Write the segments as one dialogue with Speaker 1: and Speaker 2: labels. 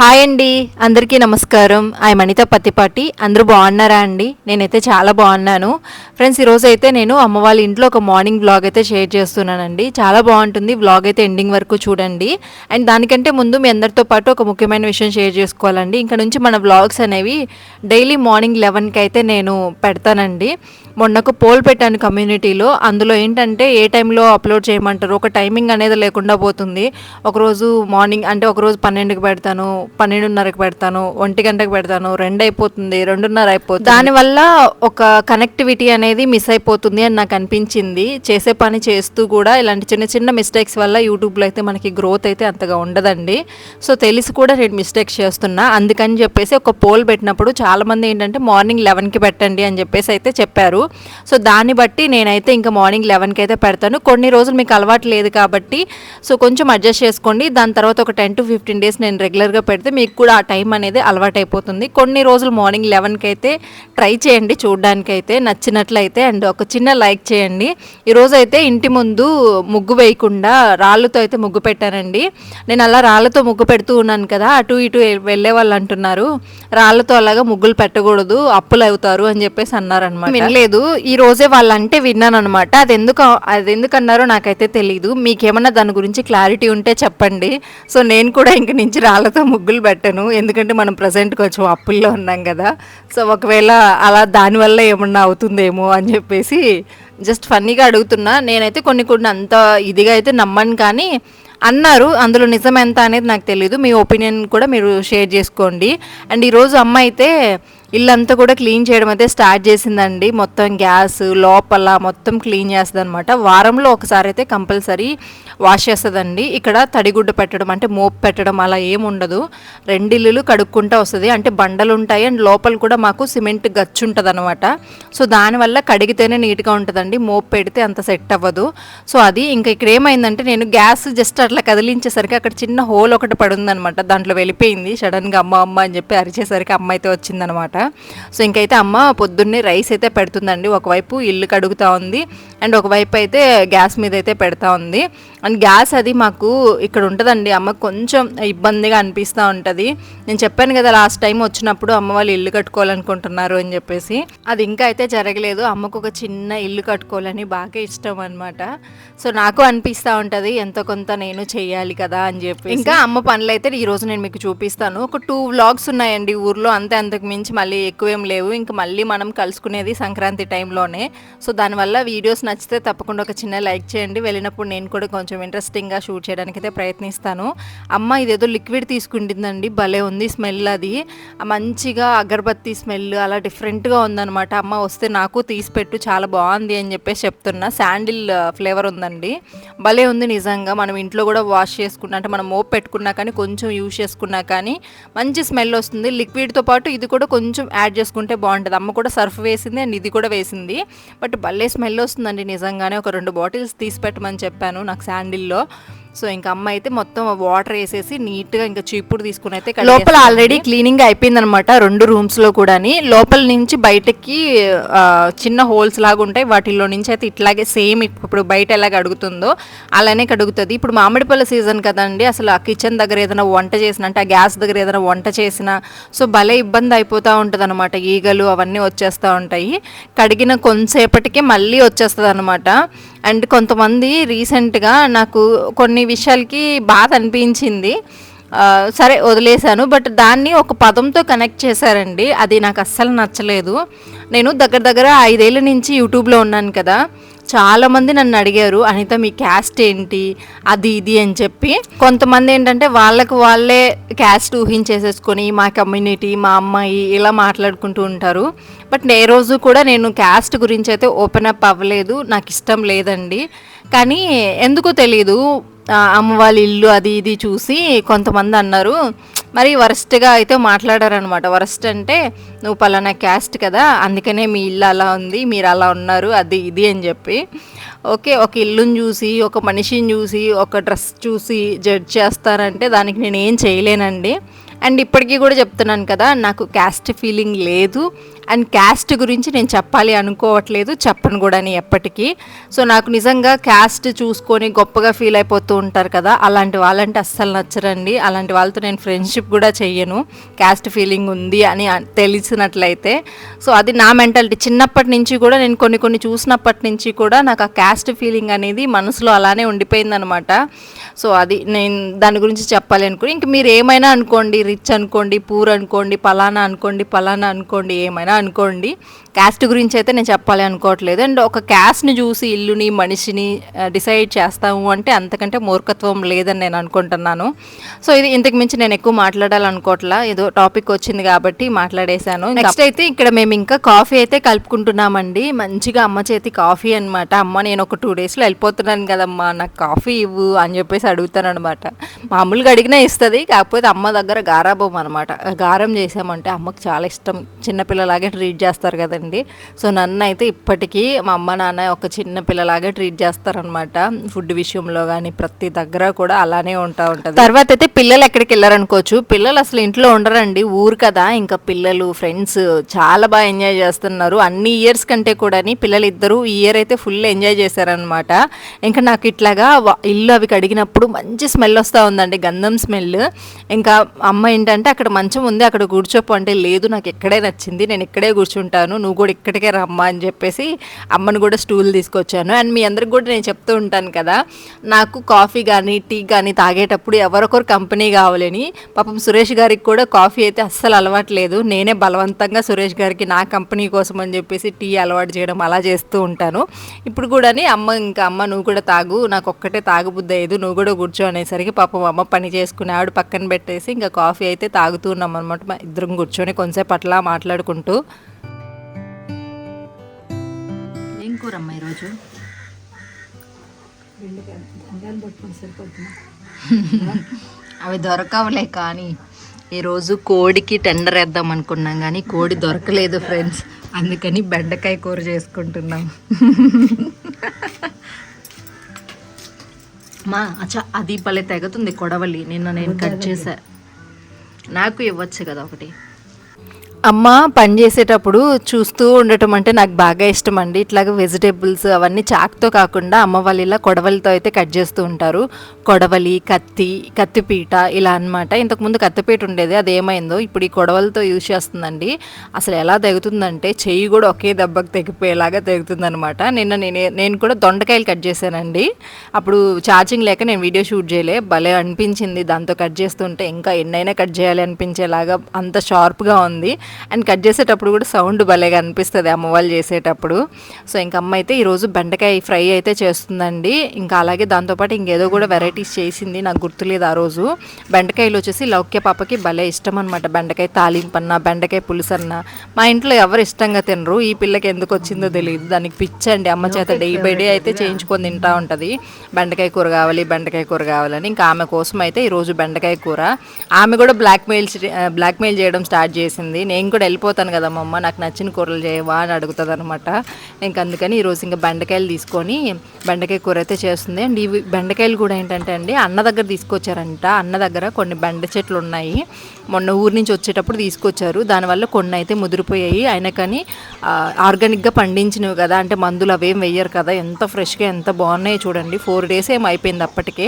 Speaker 1: Hi అండి అందరికీ నమస్కారం. ఐ మణిత పత్తిపాటి. అందరూ బాగున్నారా అండి? నేనైతే చాలా బాగున్నాను. ఫ్రెండ్స్ ఈరోజు అయితే నేను అమ్మ వాళ్ళ ఇంట్లో ఒక మార్నింగ్ బ్లాగ్ అయితే షేర్ చేస్తున్నానండి. చాలా బాగుంటుంది. బ్లాగ్ అయితే ఎండింగ్ వరకు చూడండి. అండ్ దానికంటే ముందు మీ అందరితో పాటు ఒక ముఖ్యమైన విషయం షేర్ చేసుకోవాలండి. ఇంకా నుంచి మన బ్లాగ్స్ అనేవి డైలీ మార్నింగ్ లెవెన్కి అయితే నేను పెడతానండి. మొన్న ఒక పోల్ పెట్టాను కమ్యూనిటీలో అందులో ఏంటంటే ఏ టైంలో అప్లోడ్ చేయమంటారు? ఒక టైమింగ్ అనేది లేకుండా పోతుంది. ఒకరోజు మార్నింగ్ అంటే ఒకరోజు పన్నెండుకి పెడతాను. పన్నెండున్నరకు పెడతాను ఒంటి గంటకు పెడతాను రెండు అయిపోతుంది రెండున్నర అయిపోతుంది. దానివల్ల ఒక కనెక్టివిటీ అనేది మిస్ అయిపోతుంది అని నాకు అనిపించింది. చేసే పని చేస్తూ కూడా ఇలాంటి చిన్న చిన్న మిస్టేక్స్ వల్ల యూట్యూబ్లో అయితే మనకి గ్రోత్ అయితే అంతగా ఉండదండి. సో తెలిసి కూడా నేను మిస్టేక్స్ చేస్తున్నా. అందుకని చెప్పేసి ఒక పోల్ పెట్టినప్పుడు చాలామంది ఏంటంటే మార్నింగ్ లెవెన్కి పెట్టండి అని చెప్పేసి అయితే చెప్పారు. సో దాన్ని బట్టి నేనైతే ఇంకా మార్నింగ్ లెవెన్కి అయితే పెడతాను. కొన్ని రోజులు మీకు అలవాటు లేదు కాబట్టి సో కొంచెం అడ్జస్ట్ చేసుకోండి. దాని తర్వాత ఒక టెన్ టు ఫిఫ్టీన్ డేస్ నేను రెగ్యులర్గా పెడితే మీకు కూడా ఆ టైం అనేది అలవాటైపోతుంది. కొన్ని రోజులు మార్నింగ్ లెవెన్కి అయితే ట్రై చేయండి చూడడానికి అయితే నచ్చినట్లయితే అండ్ ఒక చిన్న లైక్ చేయండి. ఈరోజు అయితే ఇంటి ముందు ముగ్గు వేయకుండా రాళ్ళతో అయితే ముగ్గు పెట్టానండి. నేను అలా రాళ్ళతో ముగ్గు పెడుతూ ఉన్నాను కదా అటు ఇటు వెళ్ళే వాళ్ళు అంటున్నారు రాళ్ళతో అలాగా ముగ్గులు పెట్టకూడదు అప్పులు అవుతారు అని చెప్పేసి అన్నారనమాట వినలేదు. ఈ రోజే వాళ్ళంటే విన్నాను అనమాట అది ఎందుకు అది ఎందుకన్నారో నాకైతే తెలియదు మీకేమన్నా దాని గురించి క్లారిటీ ఉంటే చెప్పండి. సో నేను కూడా ఇంక నుంచి రాళ్ళతో ముగ్గులు పెట్టను. ఎందుకంటే మనం ప్రజెంట్ కొంచెం అప్పుల్లో ఉన్నాం కదా. సో ఒకవేళ అలా దానివల్ల ఏమన్నా అవుతుందేమో అని చెప్పేసి జస్ట్ ఫన్నీగా అడుగుతున్నా. నేనైతే కొన్ని కొన్ని అంత ఇదిగా అయితే నమ్మను కానీ అన్నారు. అందులో నిజం ఎంత అనేది నాకు తెలియదు మీ ఒపీనియన్ కూడా మీరు షేర్ చేసుకోండి. అండ్ ఈరోజు అమ్మ అయితే ఇల్లంతా కూడా క్లీన్ చేయడం అయితే స్టార్ట్ చేసిందండి. మొత్తం గ్యాస్ లోపల మొత్తం క్లీన్ చేస్తుంది అనమాట వారంలో ఒకసారి అయితే కంపల్సరీ వాష్ చేస్తుందండి. ఇక్కడ తడిగుడ్డ పెట్టడం అంటే మోప్ పెట్టడం అలా ఏముండదు ఉండదు. రెండు ఇల్లులు కడుక్కుంటూ వస్తుంది. అంటే బండలు ఉంటాయి. అండ్ లోపల కూడా మాకు సిమెంట్ గచ్చు ఉంటుంది అనమాట సో దానివల్ల కడిగితేనే నీట్గా ఉంటుందండి. మోప్ పెడితే అంత సెట్ అవ్వదు. సో అది ఇంకా ఇక్కడ ఏమైందంటే నేను గ్యాస్ జస్ట్ అట్లా కదిలించేసరికి అక్కడ చిన్న హోల్ ఒకటి పడుందనమాట దాంట్లో వెళ్ళిపోయింది. సడన్గా అమ్మ అమ్మ అని చెప్పి అరిచేసరికి అమ్మ అయితే వచ్చిందనమాట సో ఇంకైతే అమ్మ పొద్దున్నే రైస్ అయితే పెడుతుందండి. ఒకవైపు ఇల్లు కడుగుతూ ఉంది. అండ్ ఒకవైపు అయితే గ్యాస్ మీద అయితే పెడతా ఉంది. అండ్ గ్యాస్ అది మాకు ఇక్కడ ఉంటుందండి. అమ్మ కొంచెం ఇబ్బందిగా అనిపిస్తూ ఉంటుంది. నేను చెప్పాను కదా లాస్ట్ టైం వచ్చినప్పుడు అమ్మ వాళ్ళు ఇల్లు కట్టుకోవాలనుకుంటున్నారు అని చెప్పేసి. అది ఇంకా అయితే జరగలేదు. అమ్మకు ఒక చిన్న ఇల్లు కట్టుకోవాలని బాగా ఇష్టం అనమాట సో నాకు అనిపిస్తూ ఉంటుంది ఎంతో కొంత నేను చేయాలి కదా అని చెప్పి ఇంకా అమ్మ పనులు అయితే ఈరోజు నేను మీకు చూపిస్తాను. ఒక టూ వ్లాగ్స్ ఉన్నాయండి ఊర్లో. అంతే అంతకు మించి మళ్ళీ ఎక్కువేం లేవు. ఇంకా మళ్ళీ మనం కలుసుకునేది సంక్రాంతి టైంలోనే సో దానివల్ల వీడియోస్ నచ్చితే తప్పకుండా ఒక చిన్న లైక్ చేయండి. వెళ్ళినప్పుడు నేను కూడా కొంచెం కొంచెం ఇంట్రెస్టింగ్గా షూట్ చేయడానికి అయితే ప్రయత్నిస్తాను. అమ్మ ఇదేదో లిక్విడ్ తీసుకుంటుందండి భలే ఉంది స్మెల్ అది. మంచిగా అగరబత్తి స్మెల్ అలా డిఫరెంట్గా ఉందన్నమాట. అమ్మ వస్తే నాకు తీసి పెట్టు చాలా బాగుంది అని చెప్పేసి చెప్తున్నా. శాండిల్ ఫ్లేవర్ uh, ఉందండి. భలే ఉంది నిజంగా. మనం ఇంట్లో కూడా వాష్ చేసుకున్నా అంటే మనం మోప్ పెట్టుకున్నా కానీ కొంచెం యూజ్ చేసుకున్నా కానీ మంచి స్మెల్ వస్తుంది. లిక్విడ్తో పాటు ఇది కూడా కొంచెం యాడ్ చేసుకుంటే బాగుంటుంది. అమ్మ కూడా సర్ఫ్ వేసింది అండ్ ఇది కూడా వేసింది. బట్ భలే స్మెల్ వస్తుందండి నిజంగానే. ఒక రెండు బాటిల్స్ తీసి పెట్టమని చెప్పాను. నాకు హ్యాండిల్లో. సో ఇంకా అమ్మ అయితే మొత్తం వాటర్ వేసేసి నీట్గా ఇంకా చీపుడు తీసుకుని అయితే లోపల ఆల్రెడీ క్లీనింగ్ అయిపోయిందనమాట రెండు రూమ్స్లో కూడాని. లోపల నుంచి బయటకి చిన్న హోల్స్ లాగా ఉంటాయి. వాటిల్లో నుంచి అయితే ఇట్లాగే సేమ్ ఇప్పుడు బయట ఎలాగ అడుగుతుందో అలానే కడుగుతుంది. ఇప్పుడు మామిడి పళ్ళ సీజన్ కదండి అసలు ఆ కిచెన్ దగ్గర ఏదైనా వంట చేసిన అంటే ఆ గ్యాస్ దగ్గర ఏదైనా వంట చేసినా సో భలే ఇబ్బంది అయిపోతూ ఉంటుంది అనమాట ఈగలు అవన్నీ వచ్చేస్తూ ఉంటాయి. కడిగిన కొంతసేపటికే మళ్ళీ వచ్చేస్తుంది అనమాట అండ్ కొంతమంది రీసెంట్గా నాకు కొన్ని విషయాలకి బాధ అనిపించింది. సరే వదిలేశాను బట్ దాన్ని ఒక పదంతో కనెక్ట్ చేశారండి. అది నాకు అస్సలు నచ్చలేదు. నేను దగ్గర దగ్గర ఐదేళ్ళ నుంచి యూట్యూబ్లో ఉన్నాను కదా. చాలామంది నన్ను అడిగారు అనిత మీ క్యాస్ట్ ఏంటి? అది ఇది అని చెప్పి. కొంతమంది ఏంటంటే వాళ్ళకు వాళ్ళే క్యాస్ట్ ఊహించేసేసుకొని మా కమ్యూనిటీ మా అమ్మాయి ఇలా మాట్లాడుకుంటూ ఉంటారు. బట్ ఏ రోజు కూడా నేను క్యాస్ట్ గురించి అయితే ఓపెన్ అప్ అవ్వలేదు. నాకు ఇష్టం లేదండి. కానీ ఎందుకో తెలియదు అమ్మ వాళ్ళ ఇల్లు అది ఇది చూసి కొంతమంది అన్నారు. మరి వరస్ట్గా అయితే మాట్లాడారనమాట వరస్ట్ అంటే నువ్వు పలానా క్యాస్ట్ కదా అందుకనే మీ ఇల్లు అలా ఉంది మీరు అలా ఉన్నారు అది ఇది అని చెప్పి. ఓకే ఒక ఇల్లుని చూసి ఒక మనిషిని చూసి ఒక డ్రెస్ చూసి జడ్జ్ చేస్తారంటే దానికి నేను ఏం చేయలేనండి. అండ్ ఇప్పటికీ కూడా చెప్తున్నాను కదా నాకు క్యాస్ట్ ఫీలింగ్ లేదు. అండ్ క్యాస్ట్ గురించి నేను చెప్పాలి అనుకోవట్లేదు చెప్పను కూడా అని ఎప్పటికీ. సో నాకు నిజంగా క్యాస్ట్ చూసుకొని గొప్పగా ఫీల్ అయిపోతూ ఉంటారు కదా అలాంటి వాళ్ళంటే అస్సలు నచ్చరండి. అలాంటి వాళ్ళతో నేను ఫ్రెండ్షిప్ కూడా చెయ్యను. క్యాస్ట్ ఫీలింగ్ ఉంది అని తెలిసినట్లయితే. సో అది నా మెంటాలిటీ. చిన్నప్పటి నుంచి కూడా నేను కొన్ని కొన్ని చూసినప్పటి నుంచి కూడా నాకు ఆ క్యాస్ట్ ఫీలింగ్ అనేది మనసులో అలానే ఉండిపోయిందనమాట. సో అది నేను దాని గురించి చెప్పాలి అనుకుని ఇంక మీరు ఏమైనా అనుకోండి రిచ్ అనుకోండి పూర్ అనుకోండి పలానా అనుకోండి పలానా అనుకోండి ఏమైనా అనుకోండి. క్యాస్ట్ గురించి అయితే నేను చెప్పాలి అనుకోవట్లేదు. అండ్ ఒక క్యాస్ట్ని చూసి ఇల్లుని మనిషిని డిసైడ్ చేస్తాము అంటే అంతకంటే మూర్ఖత్వం లేదని నేను అనుకుంటున్నాను. సో ఇది ఇంతకు మించి నేను ఎక్కువ మాట్లాడాలనుకోవట్లా ఏదో టాపిక్ వచ్చింది కాబట్టి మాట్లాడేశాను. నెక్స్ట్ అయితే ఇక్కడ మేము ఇంకా కాఫీ అయితే కలుపుకుంటున్నామండి. మంచిగా అమ్మ చేతి కాఫీ అన్నమాట. అమ్మ నేను ఒక టూ డేస్లో వెళ్ళిపోతున్నాను కదమ్మా. నాకు కాఫీ ఇవ్వు అని చెప్పేసి అడుగుతాను అనమాట మామూలుగా అడిగినా ఇస్తుంది. కాకపోతే అమ్మ దగ్గర గారాబం అనమాట గారం చేసామంటే అమ్మకు చాలా ఇష్టం. చిన్నపిల్లలాగే ట్రీట్ చేస్తారు కదండి. సో నన్ను అయితే ఇప్పటికీ మా అమ్మ నాన్న ఒక చిన్న పిల్లలాగే ట్రీట్ చేస్తారనమాట ఫుడ్ విషయంలో కానీ ప్రతి దగ్గర కూడా అలానే ఉంటా ఉంటుంది. తర్వాత అయితే పిల్లలు ఎక్కడికి వెళ్ళారనుకోవచ్చు. పిల్లలు అసలు ఇంట్లో ఉండరండి. ఊరు కదా. ఇంకా పిల్లలు ఫ్రెండ్స్ చాలా బాగా ఎంజాయ్ చేస్తున్నారు. అన్ని ఇయర్స్ కంటే కూడా పిల్లలు ఇద్దరు ఈ ఇయర్ అయితే ఫుల్ ఎంజాయ్ చేశారనమాట ఇంకా నాకు ఇట్లాగా ఇల్లు అవి కడిగినప్పుడు మంచి స్మెల్ వస్తూ ఉందండి. గంధం స్మెల్ ఇంకా అమ్మ ఏంటంటే అక్కడ మంచం ఉంది. అక్కడ కూర్చోపు. అంటే లేదు నాకు ఇక్కడే నచ్చింది. నేను ఇక్కడే కూర్చుంటాను నువ్వు కూడా ఇక్కడికే రమ్మా అని చెప్పేసి అమ్మను కూడా స్టూల్ తీసుకొచ్చాను. అండ్ మీ అందరికి కూడా నేను చెప్తూ ఉంటాను కదా నాకు కాఫీ కానీ టీ కానీ తాగేటప్పుడు ఎవరొకరు కంపెనీ కావాలని పాపం సురేష్ గారికి కూడా కాఫీ అయితే అస్సలు అలవాట్లేదు నేనే బలవంతంగా సురేష్ గారికి నా కంపెనీ కోసం అని చెప్పేసి టీ అలవాటు చేయడం అలా చేస్తూ ఉంటాను. ఇప్పుడు కూడా అమ్మ ఇంకా అమ్మ నువ్వు కూడా తాగు నాకు ఒక్కటే తాగుబుద్ది అయ్యేది నువ్వు కూడా కూర్చో అనేసరికి పాపం అమ్మ పని చేసుకునే ఆవిడ పక్కన పెట్టేసి ఇంకా కాఫీ అయితే తాగుతూ ఉన్నాం అనమాట మా ఇద్దరం కూర్చొని కొంతసేపు అట్లా మాట్లాడుకుంటూ ఏం కూరమ్మా ఈరోజు? అవి దొరకవులే కానీ ఈరోజు కోడికి టెండర్ వేద్దాం అనుకున్నాం కానీ కోడి దొరకలేదు ఫ్రెండ్స్. అందుకని బెండకాయ కూర చేసుకుంటున్నాం. మా అచ్చా అది భలే తెగుతుంది కొడవలి. నిన్న నేను కట్ చేసా. నాకు ఇవ్వచ్చు కదా ఒకటి. అమ్మ పని చేసేటప్పుడు చూస్తూ ఉండటం అంటే నాకు బాగా ఇష్టం అండి ఇట్లాగ వెజిటేబుల్స్ అవన్నీ చాక్తో కాకుండా అమ్మ వాళ్ళు ఇలా కొడవలితో అయితే కట్ చేస్తూ ఉంటారు. కొడవలి కత్తి కత్తిపీట ఇలా అన్నమాట. ఇంతకుముందు కత్తిపీట ఉండేది అది ఏమైందో ఇప్పుడు ఈ కొడవలతో యూజ్ చేస్తుందండి. అసలు ఎలా తెగుతుందంటే చెయ్యి కూడా ఒకే దెబ్బకు తెగిపోయేలాగా తెగుతుందనమాట నిన్న నేనే నేను కూడా దొండకాయలు కట్ చేశానండి. అప్పుడు ఛార్జింగ్ లేక నేను వీడియో షూట్ చేయలే. భలే అనిపించింది దాంతో కట్ చేస్తుంటే. ఇంకా ఎన్నైనా కట్ చేయాలి అనిపించేలాగా అంత షార్ప్గా ఉంది. అండ్ కట్ చేసేటప్పుడు కూడా సౌండ్ భలేగా అనిపిస్తుంది అమ్మ వాళ్ళు చేసేటప్పుడు. సో ఇంక అమ్మ అయితే ఈరోజు బెండకాయ ఫ్రై అయితే చేస్తుందండి. ఇంకా అలాగే దాంతోపాటు ఇంకేదో కూడా వెరైటీస్ చేసింది నాకు గుర్తులేదు ఆ రోజు. బెండకాయలు వచ్చేసి లౌక్య పాపకి భలే ఇష్టం అనమాట బెండకాయ తాలింపన్న బెండకాయ పులుసన్న. మా ఇంట్లో ఎవరు ఇష్టంగా తినరు. ఈ పిల్లకి ఎందుకు వచ్చిందో తెలియదు. దానికి పిచ్చండి. అమ్మ చేత డే బై డే అయితే చేయించుకొని తింటా ఉంటుంది. బెండకాయ కూర కావాలి బెండకాయ కూర కావాలని. ఇంకా ఆమె కోసం అయితే ఈరోజు బెండకాయ కూర. ఆమె కూడా బ్లాక్మెయిల్ బ్లాక్మెయిల్ చేయడం స్టార్ట్ చేసింది. నేను కూడా వెళ్ళిపోతాను కదా మా అమ్మ నాకు నచ్చిన కూరలు చేయవా అని అడుగుతుంది అనమాట ఇంక అందుకని ఈరోజు ఇంకా బెండకాయలు తీసుకొని బెండకాయ కూర అయితే చేస్తుంది. అండ్ ఇవి బెండకాయలు కూడా ఏంటంటే అండి అన్న దగ్గర తీసుకొచ్చారంట. అన్న దగ్గర కొన్ని బెండ చెట్లు ఉన్నాయి. మొన్న ఊరు నుంచి వచ్చేటప్పుడు తీసుకొచ్చారు. దానివల్ల కొన్ని అయితే ముదిరిపోయాయి. అయినా కానీ ఆర్గానిక్గా పండించినవి కదా అంటే మందులు అవేం వెయ్యరు కదా ఎంత ఫ్రెష్గా ఎంత బాగున్నాయి చూడండి. ఫోర్ డేస్ ఏం అయిపోయింది అప్పటికే.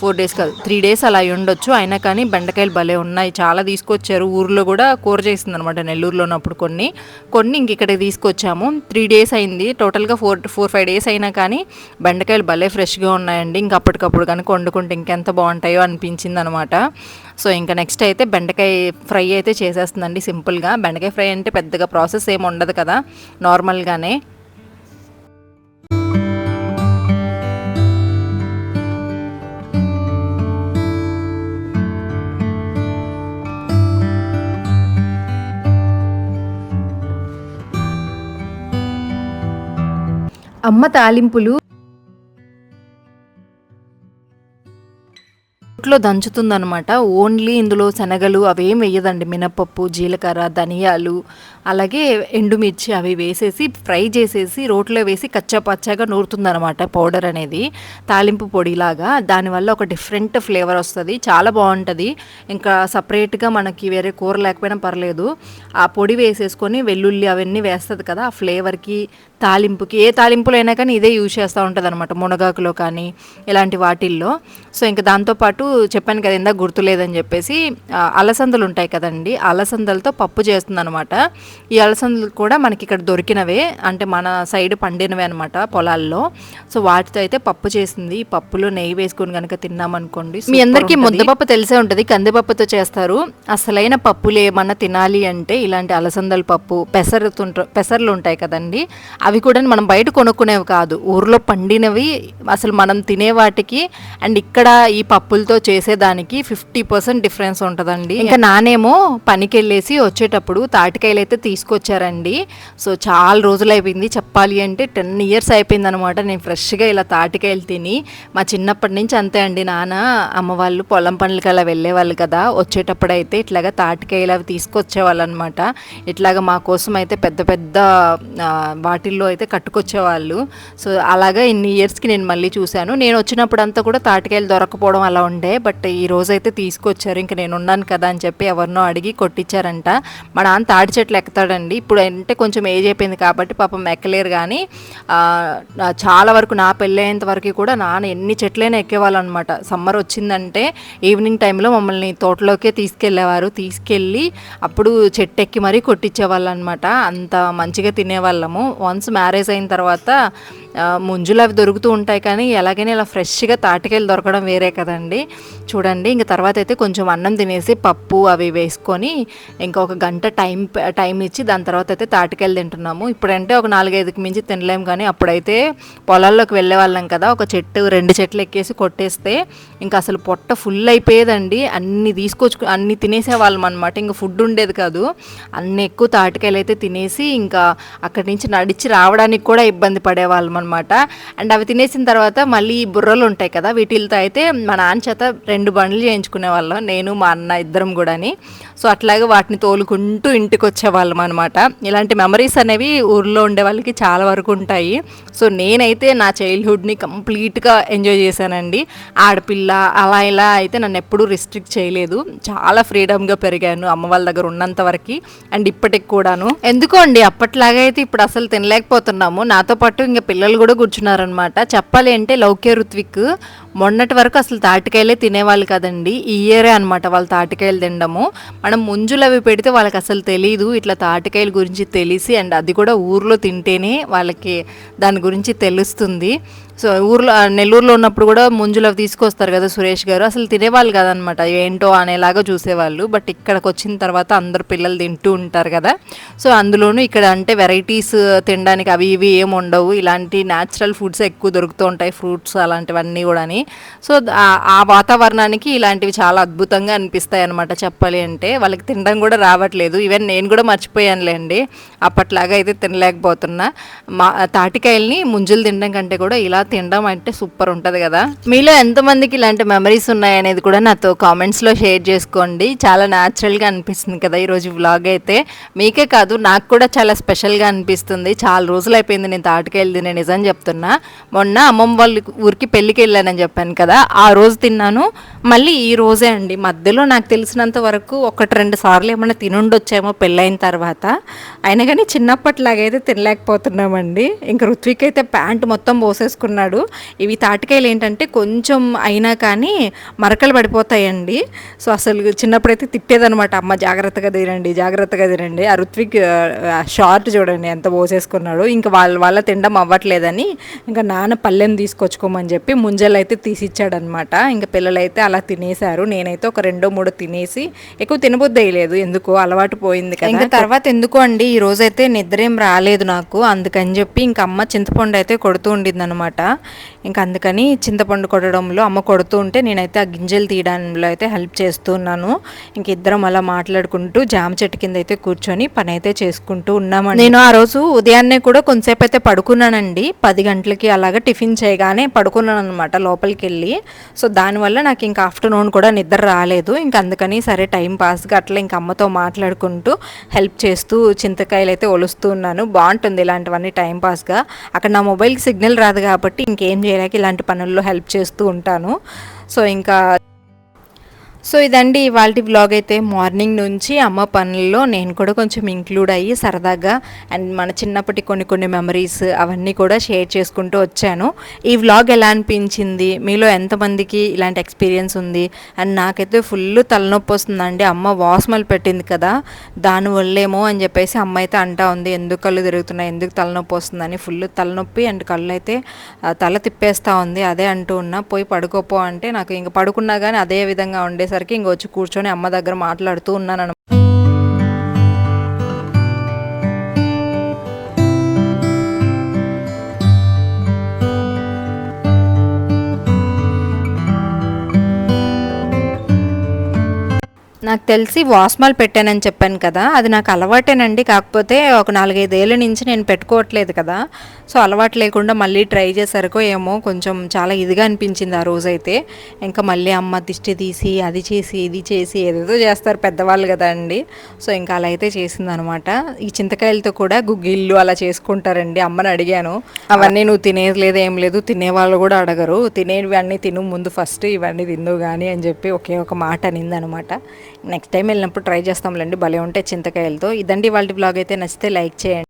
Speaker 1: ఫోర్ డేస్ కాదు త్రీ డేస్ అలా అయి ఉండొచ్చు. అయినా కానీ బెండకాయలు భలే ఉన్నాయి. చాలా తీసుకొచ్చారు. ఊర్లో కూడా కూర చేసింది అనమాట నెల్లూరులో ఉన్నప్పుడు కొన్ని. కొన్ని ఇంక ఇక్కడికి తీసుకొచ్చాము. త్రీ డేస్ అయింది. టోటల్గా ఫోర్ ఫోర్ ఫైవ్ డేస్ అయినా కానీ బెండకాయలు భలే ఫ్రెష్గా ఉన్నాయండి. ఇంకా అప్పటికప్పుడు కనుక వండుకుంటే ఇంకెంత బాగుంటాయో అనిపించింది అనమాట సో ఇంకా నెక్స్ట్ అయితే బెండకాయ ఫ్రై అయితే చేసేస్తుందండి సింపుల్గా. బెండకాయ ఫ్రై అంటే పెద్దగా ప్రాసెస్ ఏమి ఉండదు కదా. నార్మల్గానే అమ్మ తాలింపులు రోట్లో దంచుతుందనమాట ఓన్లీ ఇందులో శనగలు అవేం వేయదండి. మినపప్పు జీలకర్ర ధనియాలు అలాగే ఎండుమిర్చి అవి వేసేసి ఫ్రై చేసేసి రోట్లో వేసి కచ్చాపచ్చాగా నూరుతుందనమాట పౌడర్ అనేది. తాలింపు పొడిలాగా. దానివల్ల ఒక డిఫరెంట్ ఫ్లేవర్ వస్తుంది. చాలా బాగుంటుంది. ఇంకా సపరేట్గా మనకి వేరే కూర లేకపోయినా పర్లేదు. ఆ పొడి వేసేసుకొని వెల్లుల్లి అవన్నీ వేస్తుంది కదా ఆ ఫ్లేవర్కి తాలింపుకి ఏ తాలింపులైనా కానీ ఇదే యూజ్ చేస్తూ ఉంటుంది అనమాట మునగాకులో కానీ ఇలాంటి వాటిల్లో. సో ఇంకా దాంతోపాటు చెప్పాను కదా ఇందాక గుర్తులేదని చెప్పేసి అలసందలు ఉంటాయి కదండి అలసందలతో పప్పు చేస్తుంది అనమాట ఈ అలసందలు కూడా మనకి ఇక్కడ దొరికినవే అంటే మన సైడ్ పండినవే అనమాట పొలాల్లో. సో వాటితో అయితే పప్పు చేసింది ఈ పప్పులో నెయ్యి వేసుకొని కనుక తిన్నామనుకోండి మీ అందరికీ ముద్దపప్పు తెలిసే ఉంటుంది కందిపప్పుతో చేస్తారు. అసలైన పప్పులు ఏమన్నా తినాలి అంటే ఇలాంటి అలసందల పప్పు పెసరుతుంట పెసర్లు ఉంటాయి కదండి అవి అవి కూడా మనం బయట కొనుక్కునేవి కాదు. ఊర్లో పండినవి అసలు మనం తినే వాటికి అండ్ ఇక్కడ ఈ పప్పులతో చేసేదానికి ఫిఫ్టీ పర్సెంట్ డిఫరెన్స్ ఉంటుందండి. ఇంకా నానేమో పనికి వెళ్ళేసి వచ్చేటప్పుడు తాటికాయలు అయితే తీసుకొచ్చారండి. సో చాలా రోజులు అయిపోయింది చెప్పాలి అంటే టెన్ ఇయర్స్ అయిపోయింది అనమాట నేను ఫ్రెష్గా ఇలా తాటికాయలు తిని. మా చిన్నప్పటి నుంచి అంతే అండి నాన్న. అమ్మ వాళ్ళు పొలం పనులకి అలా వెళ్ళేవాళ్ళు కదా. వచ్చేటప్పుడు అయితే ఇట్లాగా తాటికాయలు అవి తీసుకొచ్చేవాళ్ళు అనమాట ఇట్లాగా మా కోసం అయితే పెద్ద పెద్ద ఆ, వాటిల్లో అయితే కట్టుకొచ్చేవాళ్ళు. సో అలాగా ఇన్ని ఇయర్స్కి నేను మళ్ళీ చూశాను. నేను వచ్చినప్పుడు అంతా కూడా తాటికాయలు దొరకపోవడం అలా ఉండే. బట్ ఈ రోజు అయితే తీసుకొచ్చారు. ఇంకా నేను ఉన్నాను కదా అని చెప్పి ఎవరినో అడిగి కొట్టించారంట మా నాన్న తాటి చెట్లు ఎక్కుతాడండి. ఇప్పుడు అంటే కొంచెం ఏజ్ అయిపోయింది కాబట్టి పాపం ఎక్కలేరు కానీ చాలా వరకు నా పెళ్ళయ్యేంత వరకు కూడా నాన్న ఎన్ని చెట్లైనా ఎక్కేవాళ్ళు అనమాట సమ్మర్ వచ్చిందంటే ఈవినింగ్ టైంలో మమ్మల్ని తోటలోకే తీసుకెళ్ళేవారు. తీసుకెళ్ళి అప్పుడు చెట్టు ఎక్కి మరీ కొట్టించేవాళ్ళు అనమాట అంత మంచిగా తినేవాళ్ళము. వన్స్ మ్యారేజ్ అయిన తర్వాత ముంజులు అవి దొరుకుతూ ఉంటాయి కానీ ఎలాగైనా ఇలా ఫ్రెష్గా తాటికాయలు దొరకడం వేరే కదండి. చూడండి ఇంక తర్వాత అయితే కొంచెం అన్నం తినేసి పప్పు అవి వేసుకొని ఇంకా ఒక గంట టైం టైం ఇచ్చి దాని తర్వాత అయితే తాటికాయలు తింటున్నాము. ఇప్పుడంటే ఒక నాలుగైదుకి మించి తినలేం కానీ అప్పుడైతే పొలాల్లోకి వెళ్ళే వాళ్ళం కదా ఒక చెట్టు రెండు చెట్లు ఎక్కేసి కొట్టేస్తే ఇంకా అసలు పొట్ట ఫుల్ అయిపోయేదండి. అన్ని తీసుకొచ్చు అన్ని తినేసేవాళ్ళం అనమాట ఇంకా ఫుడ్ ఉండేది కాదు. అన్ని ఎక్కువ తాటికాయలు అయితే తినేసి ఇంకా అక్కడి నుంచి నడిచి రావడానికి కూడా ఇబ్బంది పడేవాళ్ళం అనమాట అండ్ అవి తినేసిన తర్వాత మళ్ళీ ఈ బుర్రలు ఉంటాయి కదా వీటితో అయితే మా నాన్న చేత రెండు బండ్లు చేయించుకునే వాళ్ళం నేను మా అన్న ఇద్దరం కూడాని. సో అట్లాగే వాటిని తోలుకుంటూ ఇంటికి వచ్చేవాళ్ళం అనమాట ఇలాంటి మెమరీస్ అనేవి ఊర్లో ఉండే వాళ్ళకి చాలా వరకు ఉంటాయి. సో నేనైతే నా చైల్డ్హుడ్ని కంప్లీట్గా ఎంజాయ్ చేశానండి. ఆడపిల్ల అలా ఇలా అయితే నన్ను ఎప్పుడూ రిస్ట్రిక్ట్ చేయలేదు. చాలా ఫ్రీడమ్గా పెరిగాను అమ్మ వాళ్ళ దగ్గర ఉన్నంత వరకు అండ్ ఇప్పటికి కూడాను. ఎందుకో అండి అప్పట్లాగా అయితే ఇప్పుడు అసలు తినలేకపోతున్నాము. నాతో పాటు ఇంకా పిల్లలు కూడా కూర్చున్నారనమాట చెప్పాలి అంటే లౌక్య ఋత్విక్ మొన్నటి వరకు అసలు తాటికాయలే తినేవాళ్ళు కదండి. ఈ ఇయరే అనమాట వాళ్ళు తాటికాయలు తినడము. మనం ముంజులు అవి పెడితే వాళ్ళకి అసలు తెలియదు ఇట్లా తాటికాయల గురించి తెలిసి అండ్ అది కూడా ఊర్లో తింటేనే వాళ్ళకి దాని గురించి తెలుస్తుంది. సో ఊర్లో నెల్లూరులో ఉన్నప్పుడు కూడా ముంజులు అవి తీసుకొస్తారు కదా సురేష్ గారు. అసలు తినేవాళ్ళు కదనమాట ఏంటో అనేలాగా చూసేవాళ్ళు. బట్ ఇక్కడికి వచ్చిన తర్వాత అందరు పిల్లలు తింటూ ఉంటారు కదా. సో అందులోనూ ఇక్కడ అంటే వెరైటీస్ తినడానికి అవి ఇవి ఏమి ఉండవు. ఇలాంటి న్యాచురల్ ఫుడ్స్ ఎక్కువ దొరుకుతూ ఉంటాయి. ఫ్రూట్స్ అలాంటివన్నీ కూడాని. సో ఆ- వాతావరణానికి ఇలాంటివి చాలా అద్భుతంగా అనిపిస్తాయి అనమాట చెప్పాలి అంటే. వాళ్ళకి తినడం కూడా రావట్లేదు. ఈవెన్ నేను కూడా మర్చిపోయానులేండి అప్పట్లాగా అయితే తినలేకపోతున్నా. మా తాటికాయల్ని ముంజులు తినడం కంటే కూడా ఇలా తినడం అంటే సూపర్ ఉంటుంది కదా. మీలో ఎంతమందికి ఇలాంటి మెమరీస్ ఉన్నాయనేది కూడా నాతో కామెంట్స్లో షేర్ చేసుకోండి. చాలా న్యాచురల్గా అనిపిస్తుంది కదా ఈరోజు వ్లాగ్ అయితే. మీకే కాదు నాకు కూడా చాలా స్పెషల్గా అనిపిస్తుంది. చాలా రోజులు అయిపోయింది నేను తాటికాయలు తినే నిజం చెప్తున్నా. మొన్న అమ్మమ్మ వాళ్ళ ఊరికి పెళ్ళికి వెళ్ళానని చెప్పాను కదా ఆ రోజు తిన్నాను. మళ్ళీ ఈ రోజే అండి. మధ్యలో నాకు తెలిసినంత వరకు ఒకటి రెండు సార్లు ఏమైనా తినుండొచ్చేమో పెళ్ళైన తర్వాత. అయినా కానీ చిన్నప్పటిలాగైతే తినలేకపోతున్నామండి. ఇంకా ఋత్విక్ అయితే ప్యాంట్ మొత్తం పోసేసుకున్నాడు. ఇవి తాటికాయలు ఏంటంటే కొంచెం అయినా కానీ మరకలు పడిపోతాయండి. సో అసలు చిన్నప్పుడైతే తిట్టేదనమాట అమ్మ జాగ్రత్తగా తినండి జాగ్రత్తగా తినండి. ఆ ఋత్విక్ షార్ట్ చూడండి ఎంత పోసేసుకున్నాడు. ఇంకా వాళ్ళ వాళ్ళ తినడం అవ్వట్లేదని ఇంకా నాన్న పల్లెం తీసుకొచ్చుకోమని చెప్పి ముంజలు అయితే తీసిచ్చాడనమాట. ఇంకా పిల్లలైతే అలా తినేశారు. నేనైతే ఒక రెండో మూడో తినేసి ఎక్కువ తినబుద్ధి వేయలేదు ఎందుకో అలవాటు పోయింది కదా. ఇంకా తర్వాత ఎందుకు అండి ఈ రోజైతే నిద్ర ఏం రాలేదు నాకు. అందుకని చెప్పి ఇంకా అమ్మ చింతపండు అయితే కొడుతూ ఉండింది అనమాట ఇంకా అందుకని చింతపండు కొట్టడంలో అమ్మ కొడుతూ ఉంటే నేనైతే ఆ గింజలు తీయడంలో అయితే హెల్ప్ చేస్తున్నాను ఇంక ఇద్దరం అలా మాట్లాడుకుంటూ జామ చెట్టు కింద అయితే కూర్చొని పని అయితే చేసుకుంటూ ఉన్నామండి. నేను ఆ రోజు ఉదయాన్నే కూడా కొంతసేపు అయితే పడుకున్నానండి. పది గంటలకి అలాగా టిఫిన్ చేయగానే పడుకున్నాను అనమాట లోపలికి హాస్పిటల్కి వెళ్ళి సో దానివల్ల నాకు ఇంకా ఆఫ్టర్నూన్ కూడా నిద్ర రాలేదు. ఇంకా అందుకని సరే టైం పాస్గా అట్లా ఇంకా అమ్మతో మాట్లాడుకుంటూ హెల్ప్ చేస్తూ చింతకాయలు అయితే ఒలుస్తూ ఉన్నాను. బాగుంటుంది ఇలాంటివన్నీ టైం పాస్గా. అక్కడ నా మొబైల్కి సిగ్నల్ రాదు కాబట్టి ఇంకేం చేయలేక ఇలాంటి పనుల్లో హెల్ప్ చేస్తూ ఉంటాను. సో ఇంకా సో ఇదండి ఇవాళ బ్లాగ్ అయితే మార్నింగ్ నుంచి అమ్మ పనుల్లో నేను కూడా కొంచెం ఇంక్లూడ్ అయ్యి సరదాగా అండ్ మన చిన్నప్పటి కొన్ని కొన్ని మెమరీస్ అవన్నీ కూడా షేర్ చేసుకుంటూ వచ్చాను. ఈ వ్లాగ్ ఎలా అనిపించింది? మీలో ఎంతమందికి ఇలాంటి ఎక్స్పీరియన్స్ ఉంది? అండ్ నాకైతే ఫుల్ తలనొప్పి వస్తుందండి. అమ్మ వాస్మల్ పెట్టింది కదా దానివల్లేమో అని చెప్పేసి అమ్మ అయితే అంటా ఉంది. ఎందుకు కళ్ళు తిరుగుతున్నాయి? ఎందుకు తలనొప్పి వస్తుందని? ఫుల్ తలనొప్పి అండ్ కళ్ళు అయితే తల తిప్పేస్తూ ఉంది. అదే అంటూ ఉన్నా పోయి పడుకోపో అంటే నాకు ఇంక పడుకున్నా కానీ అదే విధంగా వచ్చేసరికి ఇంక వచ్చి కూర్చొని అమ్మ దగ్గర మాట్లాడుతూ ఉన్నాను నాకు తెలిసి వాస్మాల్ పెట్టానని చెప్పాను కదా అది నాకు అలవాటేనండి. కాకపోతే ఒక నాలుగైదేళ్ళ నుంచి నేను పెట్టుకోవట్లేదు కదా సో అలవాటు లేకుండా మళ్ళీ ట్రై చేసరికో ఏమో కొంచెం చాలా ఇదిగా అనిపించింది ఆ రోజైతే. ఇంకా మళ్ళీ అమ్మ దిష్టి తీసి అది చేసి ఇది చేసి ఏదేదో చేస్తారు పెద్దవాళ్ళు కదా అండి. సో ఇంకా అలా అయితే చేసింది అనమాట ఈ చింతకాయలతో కూడా గుగ్గిళ్ళు అలా చేసుకుంటారండి. అమ్మని అడిగాను అవన్నీ నువ్వు తినేది లేదు ఏం లేదు తినేవాళ్ళు కూడా అడగరు. తినేవి అన్నీ తిను ముందు ఫస్ట్ ఇవన్నీ తిందు కానీ అని చెప్పి ఒకే ఒక మాట అనింది అనమాట నెక్స్ట్ టైం వెళ్ళినప్పుడు ట్రై చేస్తాంలేండి. భలే ఉంటే చింతకాయలతో. ఇదండి వాళ్ళ బ్లాగ్ అయితే నచ్చితే లైక్ చేయండి.